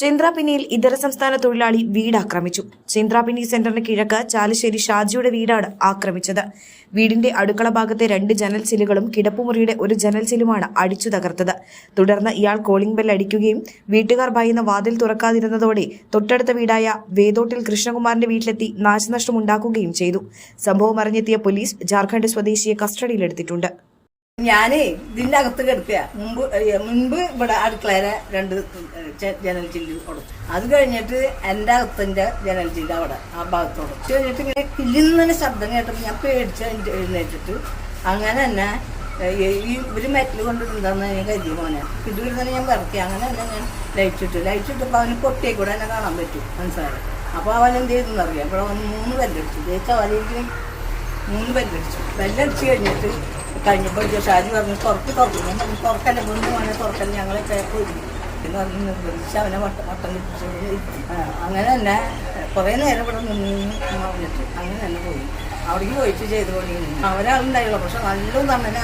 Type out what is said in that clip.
ചിന്ത്രാപിന്നിയിൽ ഇതര സംസ്ഥാന തൊഴിലാളി വീട് ആക്രമിച്ചു. ചിന്ത്രാപിന്നി സെന്ററിന് കിഴക്ക് ചാലിശ്ശേരി ഷാജിയുടെ വീടാണ് ആക്രമിച്ചത്. വീടിന്റെ അടുക്കള ഭാഗത്തെ രണ്ട് ജനൽ ചില്ലുകളും കിടപ്പുമുറിയുടെ ഒരു ജനൽ ചില്ലുമാണ് അടിച്ചു തകർത്തത്. തുടർന്ന് ഇയാൾ കോളിംഗ് ബെൽ അടിക്കുകയും വീട്ടുകാർ ഭയന്ന് വാതിൽ തുറക്കാതിരുന്നതോടെ തൊട്ടടുത്ത വീടായ വേദോട്ടിൽ കൃഷ്ണകുമാറിന്റെ വീട്ടിലെത്തി നാശനഷ്ടം ഉണ്ടാക്കുകയും ചെയ്തു. സംഭവം അറിഞ്ഞെത്തിയ പോലീസ് ജാർഖണ്ഡ് സ്വദേശിയെ കസ്റ്റഡിയിലെടുത്തിട്ടുണ്ട്. ഞാനേ ഇതിന്റെ അകത്ത് കിടക്കുക. മുമ്പ് മുൻപ് ഇവിടെ അടുക്കളയിലെ രണ്ട് ജനൽ ചില്ല് കൊടുത്തു. അത് കഴിഞ്ഞിട്ട് എന്റെ അകത്തിന്റെ ജനൽ ചില്ല് അവിടെ ആ ഭാഗത്തോട് കഴിഞ്ഞിട്ട് ഇങ്ങനെ കില്ലുന്ന ശബ്ദം കേട്ടപ്പോൾ ഞാൻ പേടിച്ച് എഴുന്നേ- എഴുന്നേറ്റിട്ട് അങ്ങനെ തന്നെ ഈ ഒരു മെറ്റൽ കൊണ്ടിട്ടുണ്ടെന്ന് ഞാൻ കരുതി മോനെ. ഇത് വരുന്നതിന് ഞാൻ വിറക്കി അങ്ങനെ തന്നെ ഞാൻ ലൈറ്റ് ഇട്ടപ്പോൾ അവന് പൊട്ടിയെ കൂടെ എന്നെ കാണാൻ പറ്റും മനസ്സിലായി? അപ്പോൾ അവൻ എന്ത് ചെയ്തെന്ന് അറിയാം. അപ്പോൾ അവൻ മൂന്ന് ബെല്ലടിച്ചു. ജയിച്ച വലിയ മൂന്ന് ബെല്ലടിച്ചു. ബെല്ലടിച്ച് കഴിഞ്ഞിട്ട് കഴിഞ്ഞപ്പോൾ ഇത് ഷാജി പറഞ്ഞു തുറക്ക് തുറക്കും. ഞാൻ പറഞ്ഞു തുറക്കല്ല മുന്നേ വേണേ തുറക്കല്ല ഞങ്ങളെ പോയി എന്ന് പറഞ്ഞ് നിർബന്ധിച്ച് അവനെ വട്ടം കിട്ടിച്ച് അങ്ങനെ തന്നെ കുറേ നേരം ഇവിടെ നിന്ന് പറഞ്ഞിട്ട് അങ്ങനെ തന്നെ പോയി. അവിടേക്ക് പോയിട്ട് ചെയ്തു കൊണ്ടിരുന്നു അവരാളുണ്ടായുള്ളൂ പക്ഷെ നല്ല തന്നെ